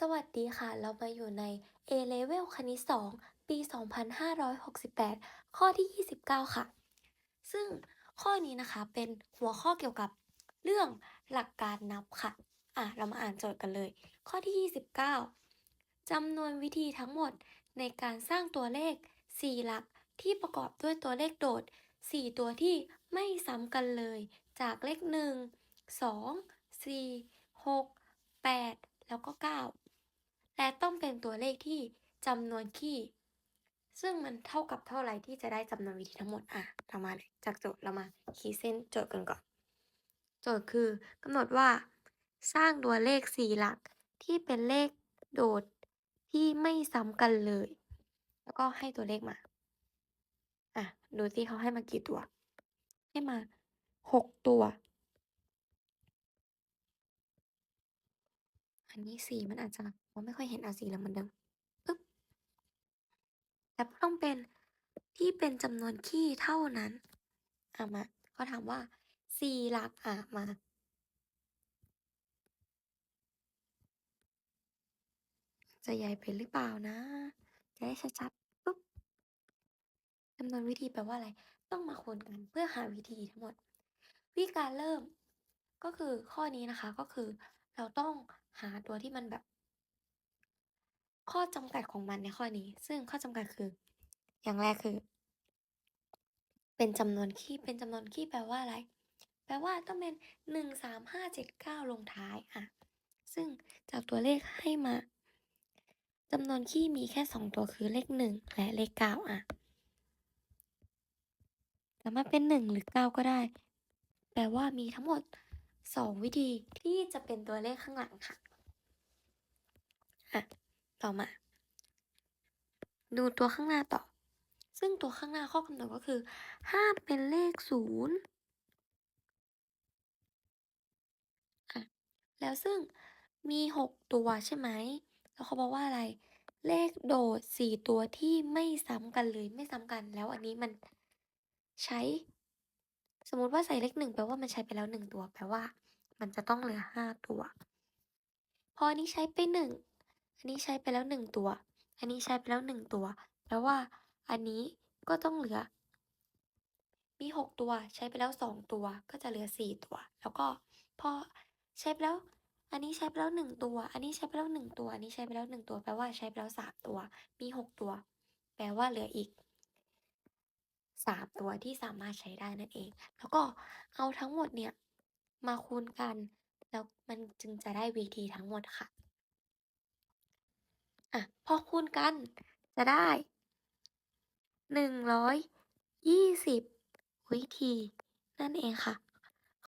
สวัสดีค่ะ เรามาอยู่ใน A Level คณิต 2 ปี 2568 ข้อที่ 29 ค่ะ ซึ่งข้อนี้นะคะเป็นหัวข้อเกี่ยวกับเรื่องหลักการนับค่ะ อะ เรามาอ่านโจทย์กันเลย ข้อที่ 29จำนวนวิธีทั้งหมดในการสร้างตัวเลข 4 หลักที่ประกอบด้วยตัวเลขโดด 4 ตัวที่ไม่ซ้ำกันเลย จากเลข 1 2 4 6 8แล้วก็ 9 และต้องเป็นตัวเลขที่จำนวนคี่ ซึ่งมันเท่ากับเท่าไหร่ที่จะได้จำนวนวิธีทั้งหมดอะเรามาเลยจากโจทย์เรามาขีดเส้นโจทย์กันก่อน โจทย์คือกำหนดว่า สร้างตัวเลข4หลักที่เป็นเลขโดดที่ไม่ซ้ำกันเลย แล้วก็ให้ตัวเลขมาอะดูสิเขาให้มากี่ตัว ให้มา6ตัว อันนี้สีมันอาจจะมไม่ค่อยเห็นอาสีเหลืองเหมือนเดิมปึ๊บแต่ต้องเป็นที่เป็นจำนวนคี่เท่านั้นอะมาเขาถามว่าสี่หลักอะมาจะใหญ่ไปหรือเปล่านะ จะได้ชัดๆปุ๊บจำนวนวิธีแปลว่าอะไร ต้องมาคูณกันเพื่อหาวิธีทั้งหมด วิธีการเริ่มก็คือข้อนี้นะคะก็คือ เราต้องหาตัวที่มันแบบ ข้อจำกัดของมันในข้อนี้ ซึ่งข้อจำกัดคือ อย่างแรกคือ เป็นจำนวนคี่เป็นจำนวนคี่แปลว่าอะไร แปลว่าต้องเป็นหนึ่งสามห้าเจ็ดเก้าลงท้ายอะ ซึ่งจากตัวเลขให้มาจำนวนคี่มีแค่สองตัวคือเลขหนึ่งและเลขเก้าอะสามารถเป็นหนึ่งหรือเก้าก็ได้ แปลว่ามีทั้งหมด สองวิธีที่จะเป็นตัวเลขข้างหลังค่ะอะต่อมา ดูตัวข้างหน้าต่อ ซึ่งตัวข้างหน้าข้อกำหนดก็คือห้ามเป็นเลขศูนย์อะแล้วซึ่งมีหกตัวใช่ไหม แล้วเขาบอกว่าอะไร เลขโดดสี่ตัวที่ไม่ซ้ำกันเลยไม่ซ้ำกัน แล้วอันนี้มันใช้ สมมติว่าใส่เลขหนึ่งแปลว่ามันใช้ไปแล้วหนึ่งตัว แปลว่า มันจะต้องเหลือห้าตัว พออันนี้ใช้ไปหนึ่งอันนี้ใช้ไปแล้วหนึ่งตัว อันนี้ใช้ไปแล้วหนึ่งตัว แปลว่า อันนี้ก็ต้องเหลือ มีหกตัว ใช้ไปแล้วสองตัว ก็จะเหลือสี่ตัว แล้วก็พอใช้ไปแล้ว อันนี้ใช้ไปแล้วหนึ่งตัว อันนี้ใช้ไปแล้วหนึ่งตัว อันนี้ใช้ไปแล้วหนึ่งตัว แปลว่าใช้ไปแล้วสามตัว มีหกตัว แปลว่าเหลืออีก สามตัวที่สามารถใช้ได้นั่นเอง แล้วก็เอาทั้งหมดเนี่ยมาคูณกัน แล้วมันจึงจะได้วิธีทั้งหมดค่ะอะพอคูณกันจะได้หนึ่งร้อยยี่สิบวิธีนั่นเองค่ะ